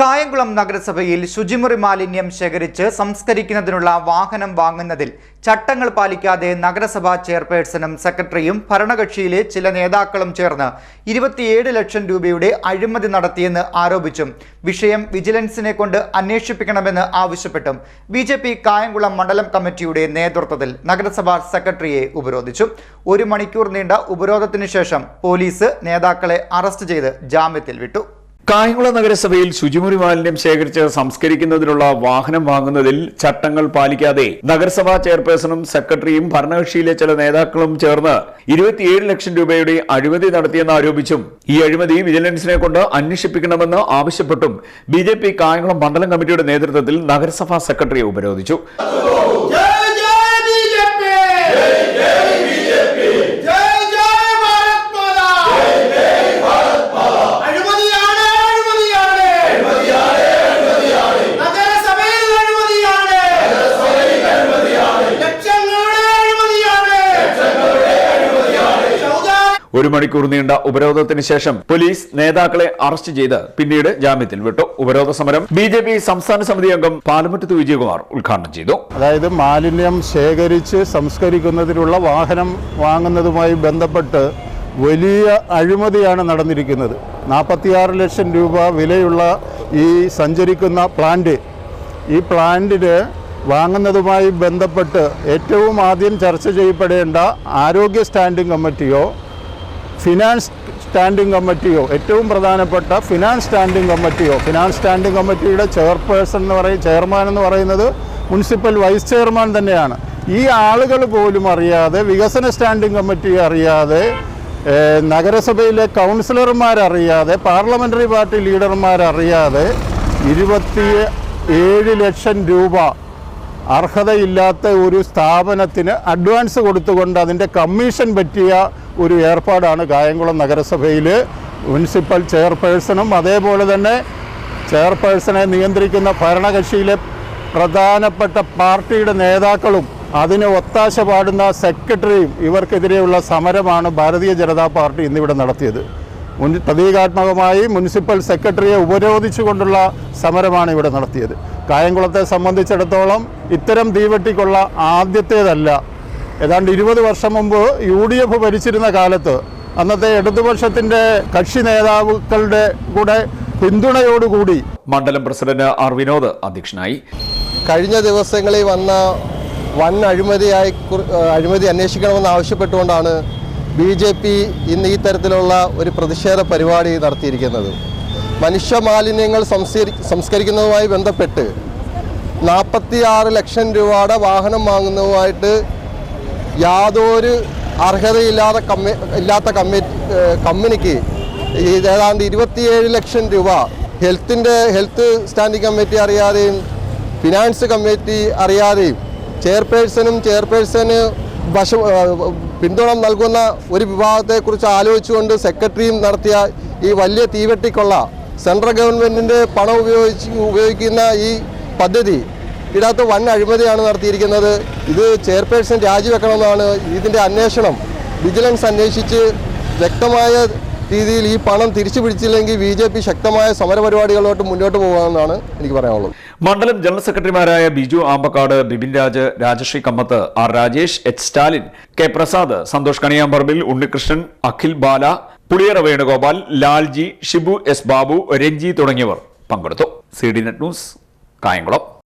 കായംകുളം നഗരസഭയിൽ ശുചിമുറി മാലിന്യം ശേഖരിച്ച് സംസ്കരിക്കുന്നതിനുള്ള വാഹനം വാങ്ങുന്നതിൽ ചട്ടങ്ങൾ പാലിക്കാതെ നഗരസഭാ ചെയർപേഴ്സണും സെക്രട്ടറിയും ഭരണകക്ഷിയിലെ ചില നേതാക്കളും ചേർന്ന് ഇരുപത്തിയേഴ് ലക്ഷം രൂപയുടെ അഴിമതി നടത്തിയെന്ന് ആരോപിച്ചും വിഷയം വിജിലൻസിനെ കൊണ്ട് അന്വേഷിപ്പിക്കണമെന്ന് ആവശ്യപ്പെട്ടും ബി ജെ പി കായംകുളം മണ്ഡലം കമ്മിറ്റിയുടെ നേതൃത്വത്തിൽ നഗരസഭാ സെക്രട്ടറിയെ ഉപരോധിച്ചു. ഒരു മണിക്കൂർ നീണ്ട ഉപരോധത്തിനു ശേഷം പോലീസ് നേതാക്കളെ അറസ്റ്റ് ചെയ്ത് ജാമ്യത്തിൽ വിട്ടു. കായംകുളം നഗരസഭയിൽ ശുചിമുറി മാലിന്യം ശേഖരിച്ച് സംസ്കരിക്കുന്നതിനുള്ള വാഹനം വാങ്ങുന്നതിൽ ചട്ടങ്ങൾ പാലിക്കാതെ നഗരസഭാ ചെയർപേഴ്സണും സെക്രട്ടറിയും ഭരണകക്ഷിയിലെ ചില നേതാക്കളും ചേർന്ന് ഇരുപത്തിയേഴ് ലക്ഷം രൂപയുടെ അഴിമതി നടത്തിയെന്ന് ആരോപിച്ചും ഈ അഴിമതി വിജിലൻസിനെ കൊണ്ട് അന്വേഷിപ്പിക്കണമെന്ന് ആവശ്യപ്പെട്ടും ബി കായംകുളം മണ്ഡലം കമ്മിറ്റിയുടെ നേതൃത്വത്തിൽ നഗരസഭാ സെക്രട്ടറിയെ ഉപരോധിച്ചു. ഒരു മണിക്കൂർ നീണ്ട ഉപരോധത്തിന് ശേഷം പോലീസ് നേതാക്കളെ അറസ്റ്റ് ചെയ്ത് പിന്നീട് ജാമ്യത്തിൽ വിട്ടു. ഉപരോധ സമരം ബി ജെ പി സംസ്ഥാന സമിതി അംഗം പാലമുറ്റത്ത് വിജയകുമാർ ഉദ്ഘാടനം ചെയ്തു. അതായത് മാലിന്യം ശേഖരിച്ച് സംസ്കരിക്കുന്നതിനുള്ള വാഹനം വാങ്ങുന്നതുമായി ബന്ധപ്പെട്ട് വലിയ അഴിമതിയാണ് നടന്നിരിക്കുന്നത്. നാൽപ്പത്തിയാറ് ലക്ഷം രൂപ വിലയുള്ള ഈ സഞ്ചരിക്കുന്ന പ്ലാന്റ് ഈ പ്ലാന്റിന് വാങ്ങുന്നതുമായി ബന്ധപ്പെട്ട് ഏറ്റവും ആദ്യം ചർച്ച ചെയ്യപ്പെടേണ്ട ആരോഗ്യ സ്റ്റാൻഡിംഗ് കമ്മിറ്റിയോ ഫിനാൻസ് സ്റ്റാൻഡിംഗ് കമ്മിറ്റിയോ ഏറ്റവും പ്രധാനപ്പെട്ട ഫിനാൻസ് സ്റ്റാൻഡിംഗ് കമ്മിറ്റിയോ ഫിനാൻസ് സ്റ്റാൻഡിംഗ് കമ്മിറ്റിയുടെ ചെയർപേഴ്സൺ എന്ന് പറയും ചെയർമാൻ എന്ന് പറയുന്നത് മുനിസിപ്പൽ വൈസ് ചെയർമാൻ തന്നെയാണ്. ഈ ആളുകൾ പോലും അറിയാതെ വികസന സ്റ്റാൻഡിംഗ് കമ്മിറ്റി അറിയാതെ നഗരസഭയിലെ കൗൺസിലർമാരറിയാതെ പാർലമെന്ററി പാർട്ടി ലീഡർമാരറിയാതെ ഇരുപത്തി ഏഴ് ലക്ഷം രൂപ അർഹതയില്ലാത്ത ഒരു സ്ഥാപനത്തിന് അഡ്വാൻസ് കൊടുത്തുകൊണ്ട് അതിന്റെ കമ്മീഷൻ പറ്റിയ ഒരു ഏർപ്പാടാണ് കായംകുളം നഗരസഭയിൽ. മുനിസിപ്പൽ ചെയർപേഴ്സണും അതേപോലെ തന്നെ ചെയർപേഴ്സണെ നിയന്ത്രിക്കുന്ന ഭരണകക്ഷിയിലെ പ്രധാനപ്പെട്ട പാർട്ടിയുടെ നേതാക്കളും അതിന് ഒത്താശ പാടുന്ന സെക്രട്ടറിയും ഇവർക്കെതിരെയുള്ള സമരമാണ് ഭാരതീയ ജനതാ പാർട്ടി ഇന്നിവിടെ നടത്തിയത്. പ്രതീകാത്മകമായി മുനിസിപ്പൽ സെക്രട്ടറിയെ ഉപരോധിച്ചുകൊണ്ടുള്ള സമരമാണ് ഇവിടെ നടത്തിയത്. കായംകുളത്തെ സംബന്ധിച്ചിടത്തോളം ഇത്തരം തീവെട്ടിക്കൊള്ള ആദ്യത്തേതല്ല. ഏതാണ്ട് ഇരുപത് വർഷം മുമ്പ് യു ഡി എഫ് ഭരിച്ചിരുന്ന കാലത്ത് അന്നത്തെ ഇടതുപക്ഷത്തിന്റെ കക്ഷി നേതാക്കളുടെ കൂടെ പിന്തുണയോടുകൂടി മണ്ഡലം പ്രസിഡന്റ് ആർ വിനോദ് അധ്യക്ഷനായി. കഴിഞ്ഞ ദിവസങ്ങളിൽ വന്ന വൻ അഴിമതിയായി അഴിമതി അന്വേഷിക്കണമെന്ന് ആവശ്യപ്പെട്ടുകൊണ്ടാണ് ബി ജെ പി ഇന്ന് ഈ തരത്തിലുള്ള ഒരു പ്രതിഷേധ പരിപാടി നടത്തിയിരിക്കുന്നത്. മനുഷ്യ മാലിന്യങ്ങൾ സംസ്കരി സംസ്കരിക്കുന്നതുമായി ബന്ധപ്പെട്ട് നാൽപ്പത്തിയാറ് ലക്ഷം രൂപയുടെ വാഹനം വാങ്ങുന്നതുമായിട്ട് യാതൊരു അർഹതയില്ലാതെ കമ്മി ഇല്ലാത്ത കമ്മി കമ്പനിക്ക് ഏതാണ്ട് ഇരുപത്തിയേഴ് ലക്ഷം രൂപ ഹെൽത്തിന്റെ ഹെൽത്ത് സ്റ്റാൻഡിംഗ് കമ്മിറ്റി അറിയാതെയും ഫിനാൻസ് കമ്മിറ്റി അറിയാതെയും ചെയർപേഴ്സണും ചെയർപേഴ്സന് വശ പിന്തുണ നൽകുന്ന ഒരു വിഭാഗത്തെക്കുറിച്ച് ആലോചിച്ചുകൊണ്ട് സെക്രട്ടറിയും നടത്തിയ ഈ വലിയ തീവെട്ടിക്കൊള്ള സെൻട്രൽ ഗവൺമെന്റിന്റെ പണം ഉപയോഗിച്ച് ഉപയോഗിക്കുന്ന ഈ പദ്ധതി ഇതിനകത്ത് വൻ അഴിമതിയാണ് നടത്തിയിരിക്കുന്നത്. ഇത് ചെയർപേഴ്സൺ രാജിവെക്കണമെന്നാണ് ഇതിന്റെ അന്വേഷണം. വിജിലൻസ് അന്വേഷിച്ച് വ്യക്തമായ രീതിയിൽ ഈ പണം തിരിച്ചു പിടിച്ചില്ലെങ്കിൽ ബി ജെ പി ശക്തമായ സമരപരിപാടികളോട്ട് മുന്നോട്ട് പോകാമെന്നാണ് എനിക്ക് പറയാനുള്ളത്. മണ്ഡലം ജനറൽ സെക്രട്ടറിമാരായ Biju Ambakkad Bibin Raj Rajasree Kammath R Rajesh H Stalin K Prasad Santhosh Kaniyamparambil Unnikrishnan Akhil Bala Puliyara Venugopal Lalji Shibu S Babu Renji തുടങ്ങിയവർ പങ്കെടുത്തു. C D net news Kayamkulam.